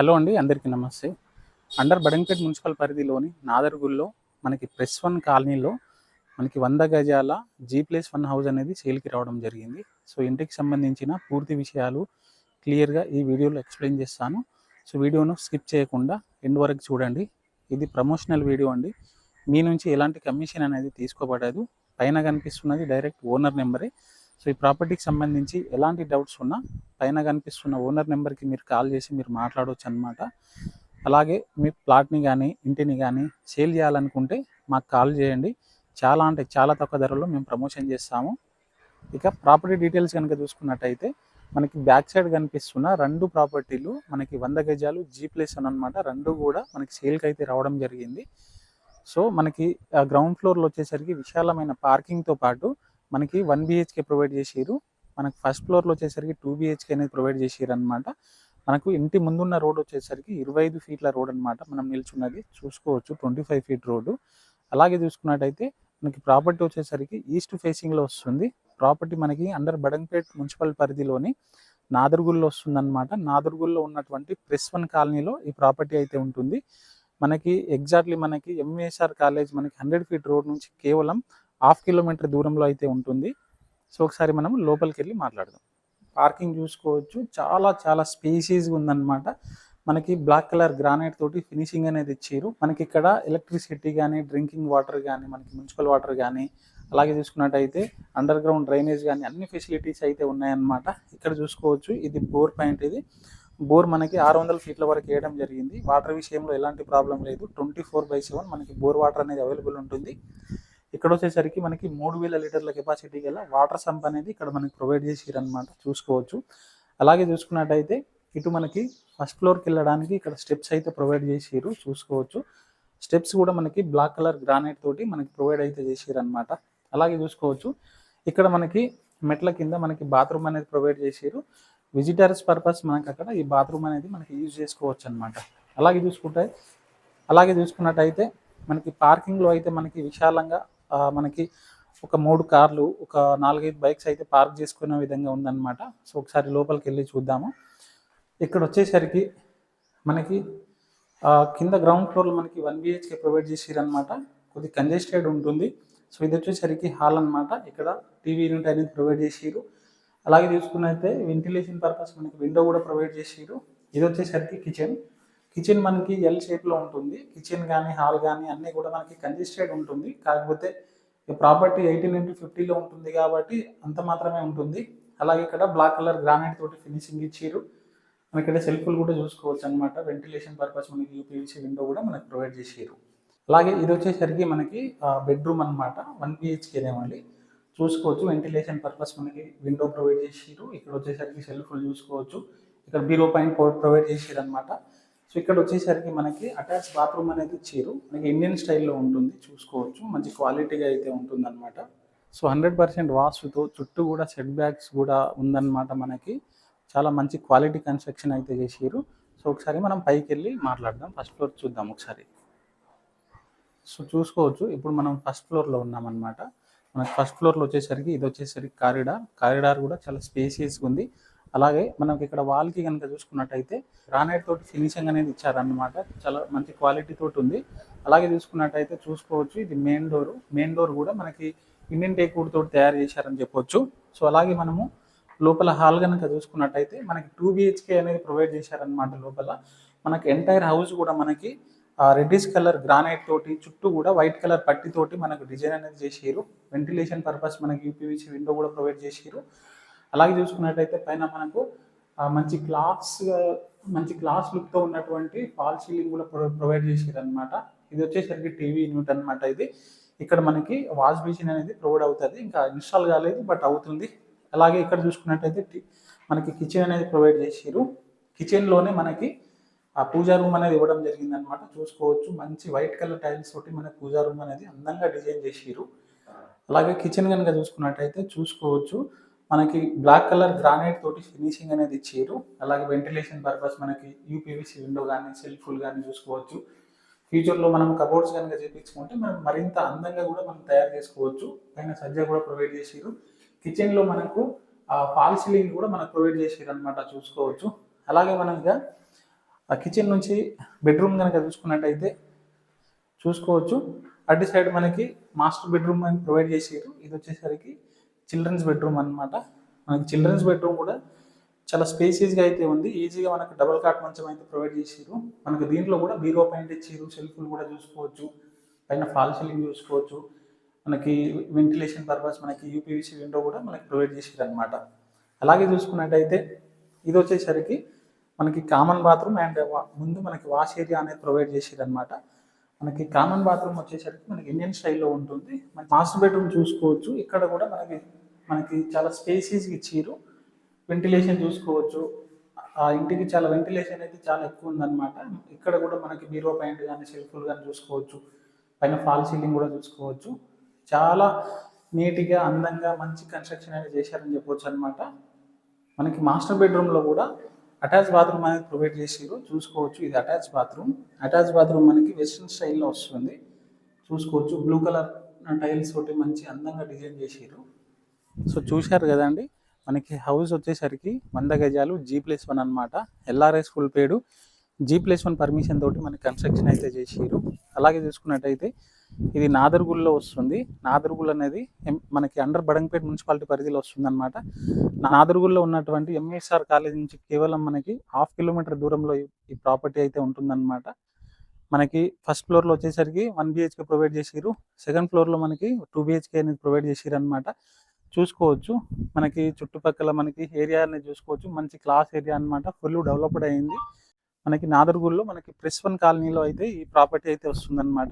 Hello అండి అందరికీ నమస్తే. అండర్ బడంపేట్ మున్సిపల్ పరిధిలోని నాదర్గుల్లో మనకి ప్రెస్ వన్ కాలనీలో మనకి వంద గజాల జీ ప్లేస్ వన్ హౌస్ అనేది సేల్కి రావడం జరిగింది. సో ఇంటికి సంబంధించిన పూర్తి విషయాలు క్లియర్గా ఈ వీడియోలో ఎక్స్ప్లెయిన్ చేస్తాను. సో వీడియోను స్కిప్ చేయకుండా ఎండ్ వరకు చూడండి. ఇది ప్రమోషనల్ వీడియో అండి. మీ నుంచి ఎలాంటి కమిషన్ అనేది తీసుకోబడదు. పైన కనిపిస్తున్నది డైరెక్ట్ ఓనర్ నెంబరే. సో ఈ ప్రాపర్టీకి సంబంధించి ఎలాంటి డౌట్స్ ఉన్నా పైన కనిపిస్తున్న ఓనర్ నెంబర్కి మీరు కాల్ చేసి మీరు మాట్లాడవచ్చు అనమాట అలాగే మీ ప్లాట్ని కానీ ఇంటిని కానీ సేల్ చేయాలనుకుంటే మాకు కాల్ చేయండి. చాలా అంటే చాలా తక్కువ ధరలో మేము ప్రమోషన్ చేస్తాము. ఇక ప్రాపర్టీ డీటెయిల్స్ కనుక చూసుకున్నట్టయితే మనకి బ్యాక్ సైడ్ కనిపిస్తున్న రెండు ప్రాపర్టీలు మనకి వంద గజాలు జీ ప్లేస్ అని అనమాట రెండు కూడా మనకి సేల్కి అయితే రావడం జరిగింది. సో మనకి గ్రౌండ్ ఫ్లోర్లో వచ్చేసరికి విశాలమైన పార్కింగ్తో పాటు మనకి వన్ బిహెచ్కే ప్రొవైడ్ చేసిరు మనకు ఫస్ట్ ఫ్లోర్లో వచ్చేసరికి టూ బిహెచ్కే అనేది ప్రొవైడ్ చేసిరనమాట మనకు ఇంటి ముందున్న రోడ్ వచ్చేసరికి ఇరవై ఐదు ఫీట్ల రోడ్ అనమాట మనం నిల్చున్నది చూసుకోవచ్చు ట్వంటీ ఫైవ్ ఫీట్ రోడ్డు అలాగే చూసుకున్నట్టయితే మనకి ప్రాపర్టీ వచ్చేసరికి ఈస్ట్ ఫేసింగ్లో వస్తుంది. ప్రాపర్టీ మనకి అండర్ బడంపేట్ మున్సిపల్ పరిధిలోని నాదర్గుల్లో వస్తుందన్నమాట. నాదర్గుల్లో ఉన్నటువంటి ప్రెస్ వన్ కాలనీలో ఈ ప్రాపర్టీ అయితే ఉంటుంది. మనకి ఎగ్జాక్ట్లీ మనకి ఎంఏఎస్ఆర్ కాలేజ్ మనకి హండ్రెడ్ ఫీట్ రోడ్ నుంచి కేవలం హాఫ్ కిలోమీటర్ దూరంలో అయితే ఉంటుంది. సో ఒకసారి మనం లోపలికి వెళ్ళి మాట్లాడదాం. పార్కింగ్ చూసుకోవచ్చు. చాలా చాలా స్పేసీస్గా ఉందన్నమాట. మనకి బ్లాక్ కలర్ గ్రానైట్ తోటి ఫినిషింగ్ అనేది ఇచ్చారు. మనకి ఇక్కడ ఎలక్ట్రిసిటీ కానీ డ్రింకింగ్ వాటర్ కానీ మనకి మున్సిపల్ వాటర్ కానీ అలాగే చూసుకున్నట్టయితే అండర్ గ్రౌండ్ డ్రైనేజ్ కానీ అన్ని ఫెసిలిటీస్ అయితే ఉన్నాయన్నమాట. ఇక్కడ చూసుకోవచ్చు. ఇది బోర్ పాయింట్ ఇది. బోర్ మనకి ఆరు వందల ఫీట్ల వరకు వేయడం జరిగింది. వాటర్ విషయంలో ఎలాంటి ప్రాబ్లం లేదు. ట్వంటీ ఫోర్ బై సెవెన్ మనకి బోర్ వాటర్ అనేది అవైలబుల్ ఉంటుంది. ఇక్కడ వచ్చేసరికి మనకి మూడు వేల లీటర్ల కెపాసిటీ గల వాటర్ సంప్ అనేది ఇక్కడ మనకి ప్రొవైడ్ చేసిరనమాట చూసుకోవచ్చు. అలాగే చూసుకున్నట్టయితే ఇటు మనకి ఫస్ట్ ఫ్లోర్కి వెళ్ళడానికి ఇక్కడ స్టెప్స్ అయితే ప్రొవైడ్ చేసిరు. చూసుకోవచ్చు. స్టెప్స్ కూడా మనకి బ్లాక్ కలర్ గ్రానైట్ తోటి మనకి ప్రొవైడ్ అయితే చేసిరనమాట అలాగే చూసుకోవచ్చు. ఇక్కడ మనకి మెట్ల కింద మనకి బాత్రూమ్ అనేది ప్రొవైడ్ చేసిరు. విజిటర్స్ పర్పస్ మనకి అక్కడ ఈ బాత్రూమ్ అనేది మనకి యూజ్ చేసుకోవచ్చు అనమాట అలాగే చూసుకుంటే అలాగే చూసుకున్నట్టయితే మనకి పార్కింగ్లో అయితే మనకి విశాలంగా మనకి ఒక మూడు కార్లు ఒక నాలుగైదు బైక్స్ అయితే పార్క్ చేసుకునే విధంగా ఉందన్నమాట. సో ఒకసారి లోపలికి వెళ్ళి చూద్దాము. ఇక్కడ వచ్చేసరికి మనకి కింద గ్రౌండ్ ఫ్లోర్లో మనకి వన్ బిహెచ్కే ప్రొవైడ్ చేసిరనమాట కొద్ది కంజెస్టెడ్ ఉంటుంది. సో ఇది వచ్చేసరికి హాల్ అన్నమాట. ఇక్కడ టీవీ యూనిట్ అనేది ప్రొవైడ్ చేసిరు. అలాగే చూసుకున్నైతే వెంటిలేషన్ పర్పస్ మనకి విండో కూడా ప్రొవైడ్ చేసిరు. ఇది వచ్చేసరికి కిచెన్ కిచెన్ మనకి ఎల్ షేప్లో ఉంటుంది. కిచెన్ కానీ హాల్ కానీ అన్నీ కూడా మనకి కంజెస్టెడ్ ఉంటుంది. కాకపోతే ప్రాపర్టీ ఎయిటీన్ ఇంటూ ఫిఫ్టీలో ఉంటుంది కాబట్టి అంత మాత్రమే ఉంటుంది. అలాగే ఇక్కడ బ్లాక్ కలర్ గ్రానైట్ తోటి ఫినిషింగ్ ఇచ్చారు మనకి ఇక్కడ సెల్ఫ్లు కూడా చూసుకోవచ్చు అనమాట వెంటిలేషన్ పర్పస్ మనకి యూపీవీసీ విండో కూడా మనకి ప్రొవైడ్ చేసారు అలాగే ఇది వచ్చేసరికి మనకి బెడ్రూమ్ అనమాట వన్ బిహెచ్కేనేమండి చూసుకోవచ్చు. వెంటిలేషన్ పర్పస్ మనకి విండో ప్రొవైడ్ చేసారు ఇక్కడ వచ్చేసరికి సెల్ఫ్లు చూసుకోవచ్చు. ఇక్కడ బీరో పాయింట్ ప్రొవైడ్ చేసారు అనమాట సో ఇక్కడ వచ్చేసరికి మనకి అటాచ్ బాత్రూమ్ అనేది ఇచ్చారు మనకి ఇండియన్ స్టైల్లో ఉంటుంది. చూసుకోవచ్చు. మంచి క్వాలిటీగా అయితే ఉంటుంది అనమాట సో హండ్రెడ్ పర్సెంట్ వాస్తుతో చుట్టూ కూడా సెట్ బ్యాక్స్ కూడా ఉందన్నమాట మనకి. చాలా మంచి క్వాలిటీ కన్స్ట్రక్షన్ అయితే చేసారు సో ఒకసారి మనం పైకి వెళ్ళి మాట్లాడదాం. ఫస్ట్ ఫ్లోర్ చూద్దాం ఒకసారి. సో చూసుకోవచ్చు. ఇప్పుడు మనం ఫస్ట్ ఫ్లోర్లో ఉన్నామన్నమాట. మనకి ఫస్ట్ ఫ్లోర్లో వచ్చేసరికి ఇది వచ్చేసరికి కారిడార్ కారిడార్ కూడా చాలా స్పేసియస్గా ఉంది. అలాగే మనకి ఇక్కడ వాల్కి కనుక చూసుకున్నట్టయితే గ్రానైట్ తోటి ఫినిషింగ్ అనేది ఇచ్చారన్నమాట. చాలా మంచి క్వాలిటీ తోటి ఉంది. అలాగే చూసుకున్నట్టయితే చూసుకోవచ్చు ఇది మెయిన్ డోర్ మెయిన్ డోర్ కూడా మనకి ఇండియన్ టేక్ తోటి తయారు చేశారని చెప్పొచ్చు. సో అలాగే మనము లోపల హాల్ కనుక చూసుకున్నట్టయితే మనకి టూ బిహెచ్కే అనేది ప్రొవైడ్ చేశారనమాట లోపల. మనకి ఎంటైర్ హౌస్ కూడా మనకి రెడ్డిష్ కలర్ గ్రానైట్ తోటి చుట్టూ కూడా వైట్ కలర్ పట్టి తోటి మనకు డిజైన్ అనేది చేసారు వెంటిలేషన్ పర్పస్ మనకి యూపీవీసీ విండో కూడా ప్రొవైడ్ చేసారు అలాగే చూసుకున్నట్టయితే పైన మనకు మంచి క్లాస్ మంచి గ్లాస్ లుక్తో ఉన్నటువంటి ఫాల్ సీలింగ్ కూడా ప్రొ ప్రొవైడ్ చేసారు అనమాట ఇది వచ్చేసరికి టీవీ యూనిట్ అనమాట ఇది. ఇక్కడ మనకి వాష్ బేసిన్ అనేది ప్రొవైడ్ అవుతుంది. ఇంకా ఇన్స్టాల్ కాలేదు బట్ అవుతుంది. అలాగే ఇక్కడ చూసుకున్నట్టయితే మనకి కిచెన్ అనేది ప్రొవైడ్ చేసారు కిచెన్లోనే మనకి ఆ పూజా రూమ్ అనేది ఇవ్వడం జరిగింది అనమాట చూసుకోవచ్చు. మంచి వైట్ కలర్ టైల్స్ తోటి మనకి పూజా రూమ్ అనేది అందంగా డిజైన్ చేసారు అలాగే కిచెన్ కనుక చూసుకున్నట్టయితే చూసుకోవచ్చు. మనకి బ్లాక్ కలర్ గ్రానైట్ తోటి ఫినిషింగ్ అనేది ఇచ్చారు. అలాగే వెంటిలేషన్ పర్పస్ మనకి యూపీవీసీ విండో కానీ సెల్ఫుల్ కానీ చూసుకోవచ్చు. ఫ్యూచర్లో మనం కబోర్డ్స్ కనుక చేపించుకుంటే మనం మరింత అందంగా కూడా మనం తయారు చేసుకోవచ్చు. పైన సజ్జ కూడా ప్రొవైడ్ చేసారు కిచెన్లో మనకు ఫాల్ సీలింగ్ కూడా మనకు ప్రొవైడ్ చేసారు అనమాట చూసుకోవచ్చు. అలాగే మనం ఇక ఆ కిచెన్ నుంచి బెడ్రూమ్ కనుక చూసుకున్నట్టయితే చూసుకోవచ్చు. అటు సైడ్ మనకి మాస్టర్ బెడ్రూమ్ అని ప్రొవైడ్ చేసారు ఇది వచ్చేసరికి చిల్డ్రన్స్ బెడ్రూమ్ అన్నమాట. మనకి చిల్డ్రన్స్ బెడ్రూమ్ కూడా చాలా స్పేసియస్గా అయితే ఉంది. ఈజీగా మనకు డబల్ కాట్ మంచం అయితే ప్రొవైడ్ చేసారు మనకి దీంట్లో కూడా బీరో పాయింట్ ఇచ్చారు సెల్ఫ్లు కూడా చూసుకోవచ్చు. పైన ఫాల్ సీలింగ్ చూసుకోవచ్చు. మనకి వెంటిలేషన్ పర్పస్ మనకి యూపీవీసీ విండో కూడా మనకి ప్రొవైడ్ చేసారు అనమాట అలాగే చూసుకున్నట్టయితే ఇది వచ్చేసరికి మనకి కామన్ బాత్రూమ్ అండ్ ముందు మనకి వాష్ ఏరియా అనేది ప్రొవైడ్ చేసారు అనమాట మనకి కామన్ బాత్రూమ్ వచ్చేసరికి మనకి ఇండియన్ స్టైల్లో ఉంటుంది. మనకి మాస్టర్ బెడ్రూమ్ చూసుకోవచ్చు. ఇక్కడ కూడా మనకి మనకి చాలా స్పేసీస్ ఇచ్చారు వెంటిలేషన్ చూసుకోవచ్చు. ఆ ఇంటికి చాలా వెంటిలేషన్ అయితే చాలా ఎక్కువ ఉందన్నమాట. ఇక్కడ కూడా మనకి బీరో పాయింట్ కానీ సెల్ఫ్లు కానీ చూసుకోవచ్చు. పైన ఫాల్ సీలింగ్ కూడా చూసుకోవచ్చు. చాలా నీట్గా అందంగా మంచి కన్స్ట్రక్షన్ అనేది చేశారని చెప్పొచ్చు అనమాట మనకి మాస్టర్ బెడ్రూమ్లో కూడా అటాచ్ బాత్రూమ్ అనేది ప్రొవైడ్ చేసారు చూసుకోవచ్చు. ఇది అటాచ్ బాత్రూమ్ అటాచ్ బాత్రూమ్ మనకి వెస్ట్రన్ స్టైల్లో వస్తుంది. చూసుకోవచ్చు. బ్లూ కలర్ టైల్స్ తోటి మంచి అందంగా డిజైన్ చేసారు సో చూశారు కదండి. మనకి హౌస్ వచ్చేసరికి వంద గజాలు జీ ప్లస్ వన్ అనమాట LRS full paid G plus one permission తోటి మనకి కన్స్ట్రక్షన్ అయితే చేసారు అలాగే చూసుకున్నట్టయితే ఇది నాదర్గుల్లో వస్తుంది. నాదర్గుల్ అనేది మనకి అండర్ బడంపేట మున్సిపాలిటీ పరిధిలో వస్తుంది అనమాట నాదర్గుల్లో ఉన్నటువంటి ఎంఎస్ఆర్ కాలేజ్ నుంచి కేవలం మనకి హాఫ్ కిలోమీటర్ దూరంలో ఈ- ప్రాపర్టీ అయితే ఉంటుందన్నమాట. మనకి ఫస్ట్ ఫ్లోర్లో వచ్చేసరికి వన్ బిహెచ్కే ప్రొవైడ్ చేసిరు సెకండ్ ఫ్లోర్లో మనకి టూ బిహెచ్కే అనేది ప్రొవైడ్ చేసిరు అనమాట చూసుకోవచ్చు. మనకి చుట్టుపక్కల మనకి ఏరియా అనేది చూసుకోవచ్చు. మంచి క్లాస్ ఏరియా అన్నమాట. ఫుల్ డెవలప్డ్ అయింది. మనకి నాదర్గూల్లో మనకి ప్రెస్ వన్ కాలనీలో అయితే ఈ ప్రాపర్టీ అయితే వస్తుందన్నమాట.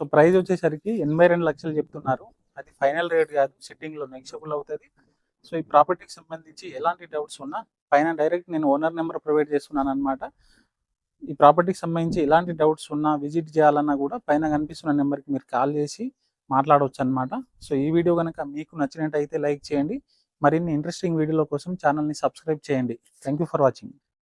సో ప్రైస్ వచ్చేసరికి ఎనభై రెండు లక్షలు చెప్తున్నారు. అది ఫైనల్ రేట్ కాదు సిట్టింగ్లో నెగిషియబుల్ అవుతుంది. సో ఈ ప్రాపర్టీకి సంబంధించి ఎలాంటి డౌట్స్ ఉన్నా పైన డైరెక్ట్ నేను ఓనర్ నెంబర్ ప్రొవైడ్ చేస్తున్నాను అనమాట ఈ ప్రాపర్టీకి సంబంధించి ఎలాంటి డౌట్స్ ఉన్నా విజిట్ చేయాలన్నా కూడా పైన కనిపిస్తున్న నెంబర్కి మీరు కాల్ చేసి మాట్లాడవచ్చు అనమాట సో ఈ వీడియో కనుక మీకు నచ్చినట్టయితే లైక్ చేయండి. మరిన్ని ఇంట్రెస్టింగ్ వీడియోల కోసం ఛానల్ని సబ్స్క్రైబ్ చేయండి. Thank you for watching.